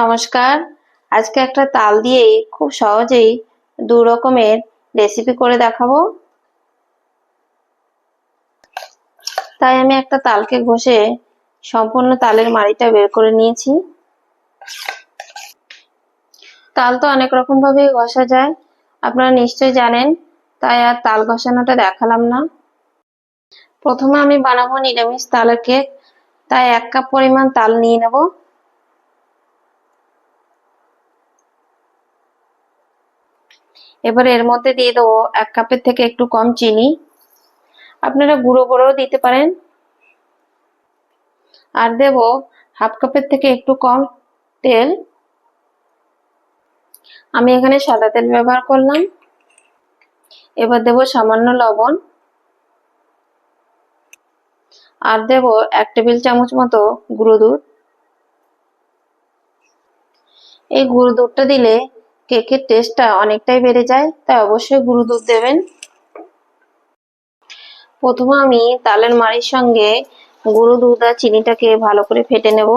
নমস্কার। আজকে একটা তাল দিয়েই খুব সহজেই দু রকমের রেসিপি করে দেখাবো। তাই আমি একটা তালকে ঘষে সম্পূর্ণ তালের মাড়িটা বের করে নিয়েছি। তাল তো অনেক রকম ভাবে ঘষা যায়, আপনারা নিশ্চয়ই জানেন, তাই আর তাল ঘষানোটা দেখালাম না। প্রথমে আমি বানাবো নিরামিষ তালের কেক তাই এক কাপ পরিমাণ তাল নিয়ে নেব। এবার এর মধ্যে দিয়ে দেবো এক কাপের থেকে একটু কম চিনি। আপনারা গুঁড়ো গুঁড়োও দিতে পারেন। আর দেব হাফ কাপের থেকে একটু কম তেল। আমি এখানে সাদা তেল ব্যবহার করলাম। এবার দেব সামান্য লবণ। আর দেব এক টেবিল চামচ মতো গুঁড়ো দুধ। এই গুঁড়ো দুধটা দিলে কেকের টেস্টটা অনেকটাই বেড়ে যায়, তাই অবশ্যই গুঁড়ো দুধ দেবেন। প্রথমে আমি তালের মাড়ির সঙ্গে গুঁড়ো দুধ আর চিনিটাকে ভালো করে ফেটে নেব।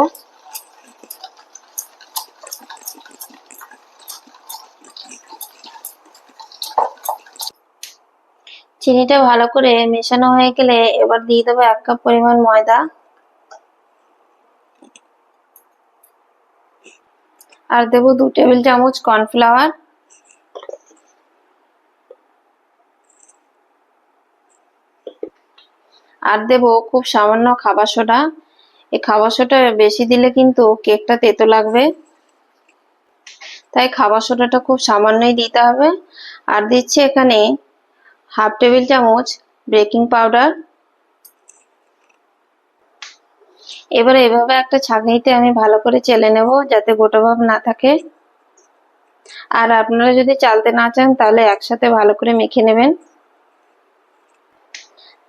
চিনিটা ভালো করে মেশানো হয়ে গেলে এবার দিয়ে দেবো এক কাপ পরিমাণ ময়দা। আর দেব দু টেবিল চামচ কর্নফ্লাওয়ার। আর দেব খুব সামান্য খাবার সোডা। এই খাবার সোডা বেশি দিলে কিন্তু কেকটা তেতো লাগবে। তাই খাবার সোডাটা খুব সামান্যই দিতে হবে। আর দিচ্ছি এখানে হাফ টেবিল চামচ বেকিং পাউডার। এবারে এভাবে একটা ছাঁকনিতে আমি ভালো করে চেলে নেব, যাতে গোটা ভাব না থাকে। আর আপনারা যদি চালতে না চান, তাহলে একসাথে ভালো করে মেখে নেবেন।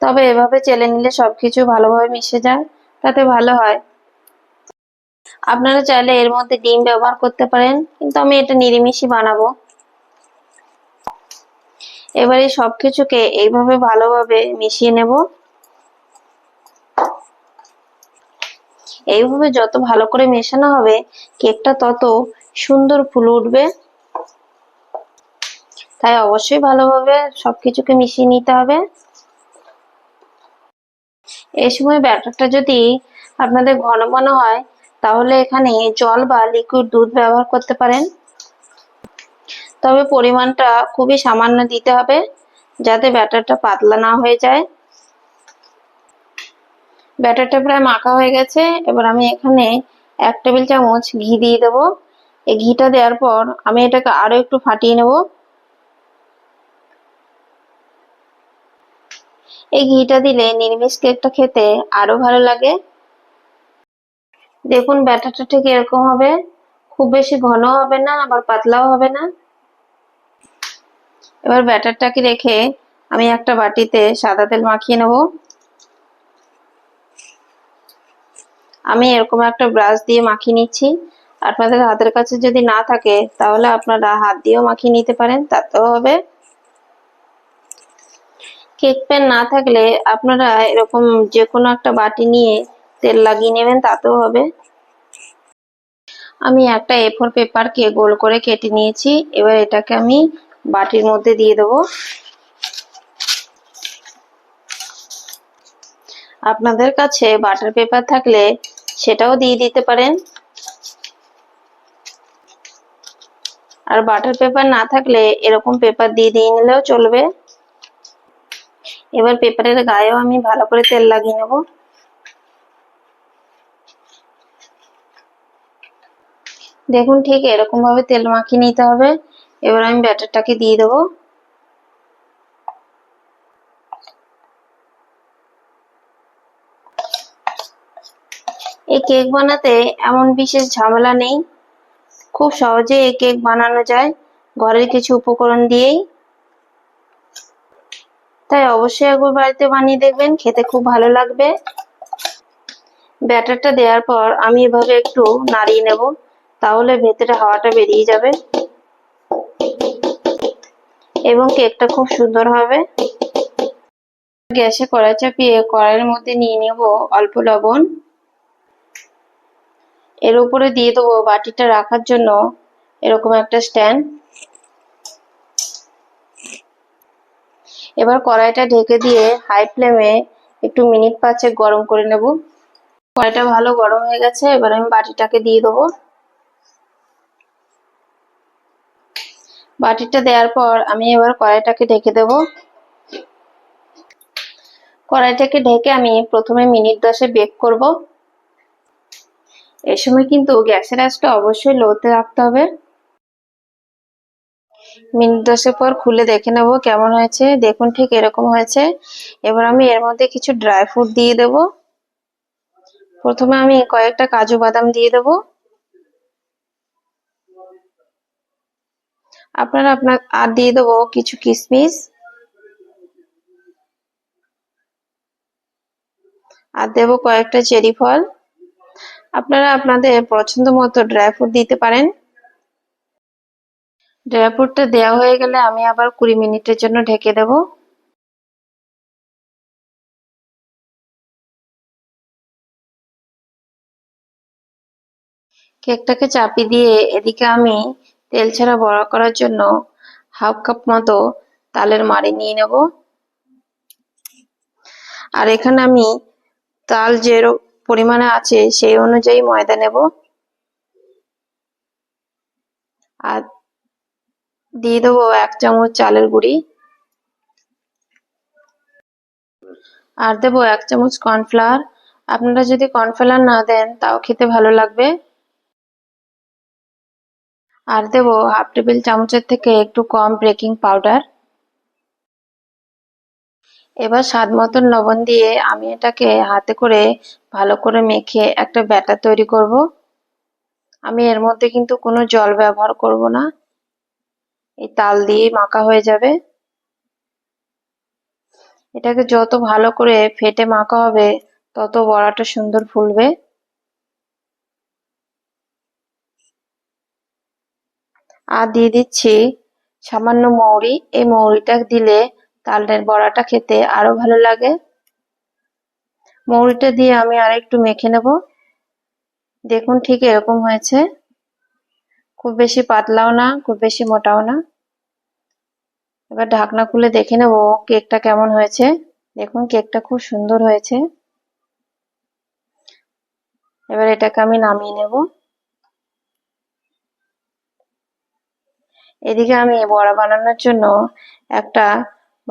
তবে এভাবে চেলে নিলে সবকিছু ভালোভাবে মিশে যায়, তাতে ভালো হয়। আপনারা চাইলে এর মধ্যে ডিম ব্যবহার করতে পারেন, কিন্তু আমি এটা নিরামিষই বানাবো। এবারে সবকিছুকে এইভাবে ভালোভাবে মিশিয়ে নেব। এইভাবে যত ভালো করে মেশানো হবে, কেকটা তত সুন্দর ফুলে উঠবে। তাই অবশ্যই ভালোভাবে সবকিছুকে মিশিয়ে নিতে হবে। এই সময় ব্যাটারটা যদি আপনাদের ঘন ঘন হয়, তাহলে এখানে জল বা লিকুইড দুধ ব্যবহার করতে পারেন। তবে পরিমাণটা খুবই সামান্য দিতে হবে, যাতে ব্যাটারটা পাতলা না হয়ে যায়। ব্যাটারটা প্রায় মাখা হয়ে গেছে। এবার আমি এখানে এক টেবিল চামচ ঘি দিয়ে দেব। এই ঘিটা দেওয়ার পর আমি এটাকে আরও একটু ফাটিয়ে নেব। এই ঘিটা দিলে নিরামিষ কেকটা খেতে আরও ভালো লাগে। দেখুন, ব্যাটারটা ঠিক এরকম হবে। খুব বেশি ঘন হবে না, আবার পাতলাও হবে না। এবার ব্যাটারটাকে রেখে আমি একটা বাটিতে সাদা তেল মাখিয়ে নেব। আমি এরকম একটা ব্রাশ দিয়ে মাখিয়ে নিচ্ছি। আপনাদের হাতের কাছে যদি না থাকে, তাহলে আপনারা হাত দিয়েও মাখিয়ে নিতে পারেন, তাতেও হবে। কেক প্যান না থাকলে আপনারা এরকম যে কোনো একটা বাটি নিয়ে তেল লাগিয়ে নেবেন, তাতেও হবে। আমি একটা এ ফোর পেপারকে গোল করে কেটে নিয়েছি। এবার এটাকে আমি বাটির মধ্যে দিয়ে দেবো। আপনাদের কাছে বাটার পেপার থাকলে সেটাও দিয়ে দিতে পারেন। আর বাটার পেপার না থাকলে এরকম পেপার দিয়ে দিয়ে নিলেও চলবে। এবার পেপারের গায়েও আমি ভালো করে তেল লাগিয়ে নেব। দেখুন ঠিক এরকম ভাবে তেল মাখিয়ে নিতে হবে। এবার আমি ব্যাটারটাকে দিয়ে দেবো। এই কেক বানাতে এমন বিশেষ ঝামেলা নেই। খুব সহজে এই কেক বানানো যায় ঘরের কিছু উপকরণ দিয়েই। তাই অবশ্যই একবার বাড়িতে বানিয়ে দেখবেন, খেতে খুব ভালো লাগবে। ব্যাটারটা দেওয়ার পর আমি এভাবে একটু নাড়িয়ে নেব, তাহলে ভেতরে হাওয়াটা বেরিয়ে যাবে। এবং কেকটা খুব সুন্দর হবে। গ্যাসে কড়াই চাপিয়ে কড়াইয়ের মধ্যে নিয়ে নেব অল্প লবণ। এর উপরে দিয়ে দেবো বাটিটা রাখার জন্য এরকম একটা স্ট্যান্ড। এবার কড়াইটা ঢেকে দিয়ে হাই ফ্লেমে একটু মিনিট পাঁচেক গরম করে নেব। কড়াইটা ভালো গরম হয়ে গেছে, এবার আমি বাটিটাকে দিয়ে দেবো। বাটিটা দেওয়ার পর আমি এবার কড়াইটাকে ঢেকে দেব। কড়াইটাকে ঢেকে আমি প্রথমে মিনিট দশে বেক করব। এই সময় কিন্তু গ্যাসের আঁচটা অবশ্যই লোতে রাখতে হবে। মিনিট দশের পর খুলে দেখে নেব কেমন হয়েছে। দেখুন ঠিক এরকম হয়েছে। এবার আমি এর মধ্যে কিছু ড্রাই ফ্রুট দিয়ে দেব। প্রথমে আমি কয়েকটা কাজু বাদাম দিয়ে দেব। আপনারা আপনার আর দিয়ে দেবো কিছু কিশমিশ আর দেবো কয়েকটা চেরি ফল। আপনারা আপনাদের পছন্দ মতো ড্রাই ফ্রুট দিতে পারেন। ড্রাই ফ্রুটটা দেওয়া হয়ে গেলে আমি আবার কুড়ি মিনিটের জন্য ঢেকে দেব। কেকটাকে চাপি দিয়ে এদিকে আমি তেল ছাড়া বড়া করার জন্য হাফ কাপ মতো তালের মাড়ি নিয়ে নেব। আর এখানে আমি তাল যে পরিমাণে আছে, সেই অনুযায়ী ময়দা নেব। আর দিয়ে দেবো এক চামচ চালের গুঁড়ি। আর দেবো এক চামচ কর্নফ্লাওয়ার। আপনারা যদি কর্নফ্লাওয়ার না দেন, তাও খেতে ভালো লাগবে। আর দেবো হাফ টেবিল চামচের থেকে একটু কম বেকিং পাউডার। এবার স্বাদ মতন লবণ দিয়ে আমি এটাকে হাতে করে ভালো করে মেখে একটা ব্যাটার তৈরি করব। আমি এর মধ্যে কিন্তু কোনো জল ব্যবহার করব না। এই তাল দিয়ে মাখা হয়ে যাবে। এটাকে যত ভালো করে ফেটে মাখা হবে, তত বড়াটা সুন্দর ফুলবে। আর দিয়ে দিচ্ছি সামান্য মৌরি। এই মৌরিটা দিলে তালের বড়াটা খেতে আরও ভালো লাগে। মৌরিটা দিয়ে আমি আর একটু মেখে নেব। দেখুন ঠিক এরকম হয়েছে। খুব বেশি পাতলাও না, খুব বেশি মোটাও না। এবার ঢাকনা খুলে দেখে নেব কেকটা কেমন হয়েছে। দেখুন কেকটা খুব সুন্দর হয়েছে। এবার এটাকে আমি নামিয়ে নেব। এদিকে আমি বড়া বানানোর জন্য একটা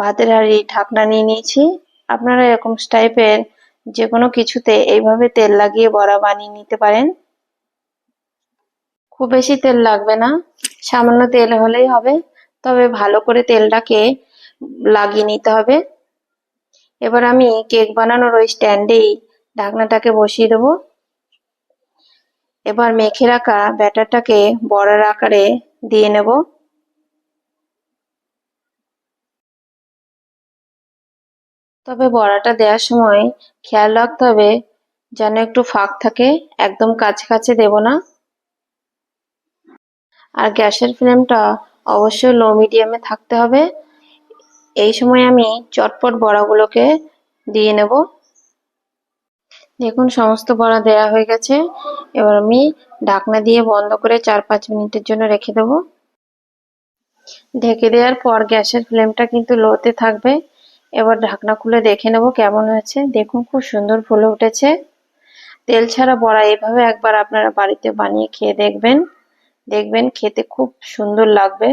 ভাতের হাঁড়ি, ঢাকনা নিয়ে নিয়েছি। আপনারা এরকম টাইপের যে কোনো কিছুতে এইভাবে তেল লাগিয়ে বড়া বানিয়ে নিতে পারেন। খুব বেশি তেল লাগবে না, সামান্য তেল হলেই হবে, তবে ভালো করে তেলটাকে লাগিয়ে নিতে হবে। এবার আমি কেক বানানোর ওই স্ট্যান্ডেই ঢাকনাটাকে বসিয়ে দেব। এবার মেখে রাখা ব্যাটারটাকে বড়ার আকারে দিয়ে নেব। তবে বড়াটা দেওয়ার সময় খেয়াল রাখতে হবে যেন একটু ফাঁক থাকে, একদম কাছে কাছে দেব না। আর গ্যাসের ফ্লেমটা অবশ্যই লো মিডিয়ামে থাকতে হবে। এই সময় আমি চটপট বড়াগুলোকে দিয়ে নেব। দেখুন, সমস্ত বড়া দেয়া হয়ে গেছে। এবার আমি ঢাকনা দিয়ে বন্ধ করে চার পাঁচ মিনিটের জন্য রেখে দেব। ঢেকে দেওয়ার পর গ্যাসের ফ্লেমটা কিন্তু লোতে থাকবে। এবার ঢাকনা খুলে দেখে নেব কেমন হয়েছে। দেখুন, খুব সুন্দর ফুলে উঠেছে। তেল ছাড়া বড়া এভাবে একবার আপনারা বাড়িতে বানিয়ে খেয়ে দেখবেন। দেখবেন খেতে খুব সুন্দর লাগবে।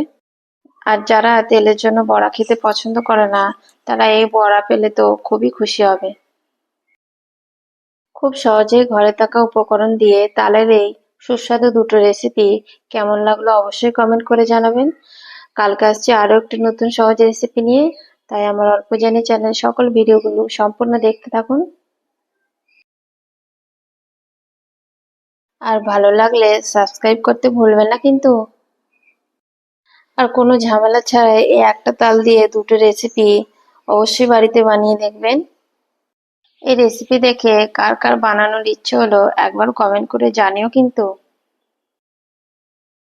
আর যারা তেলের জন্য বড়া খেতে পছন্দ করে না, তারা এই বড়া পেলে তো খুবই খুশি হবে। খুব সহজেই ঘরে থাকা উপকরণ দিয়ে তালের এই সুস্বাদু দুটো রেসিপি কেমন লাগল অবশ্যই কমেন্ট করে জানাবেন। কালকে আসছে আরও একটি নতুন সহজ রেসিপি নিয়ে। তাই আমার অল্প জানি চ্যানেল সকল ভিডিওগুলো সম্পূর্ণ দেখতে থাকুন। আর ভালো লাগলে সাবস্ক্রাইব করতে ভুলবেন না কিন্তু। আর কোনো ঝামেলা ছাড়াই এই একটা তাল দিয়ে দুটো রেসিপি অবশ্যই বাড়িতে বানিয়ে দেখবেন। এই রেসিপি দেখে কার কার বানানোর ইচ্ছে হলো একবার কমেন্ট করে জানিও কিন্তু।